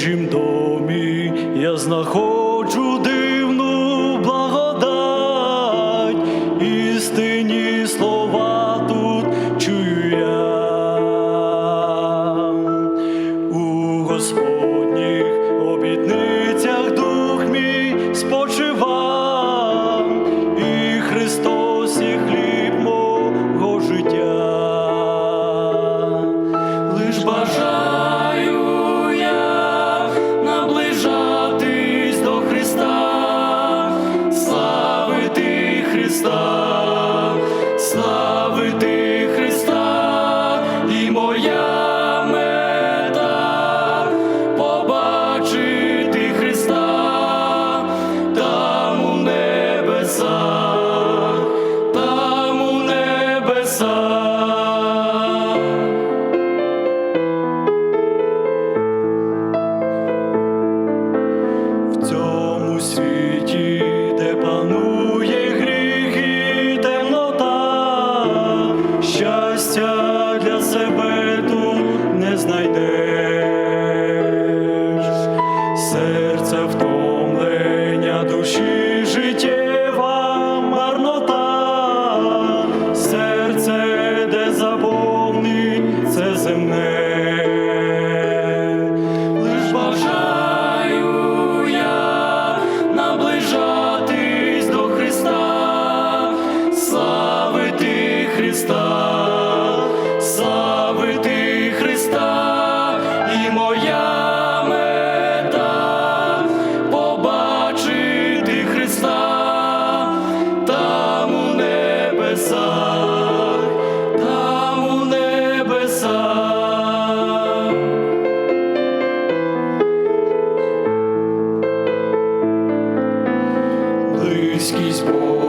Божім домі я знаходжу дивну благодать, істинні слова тут чую я у Господь. The Wiejski zbór.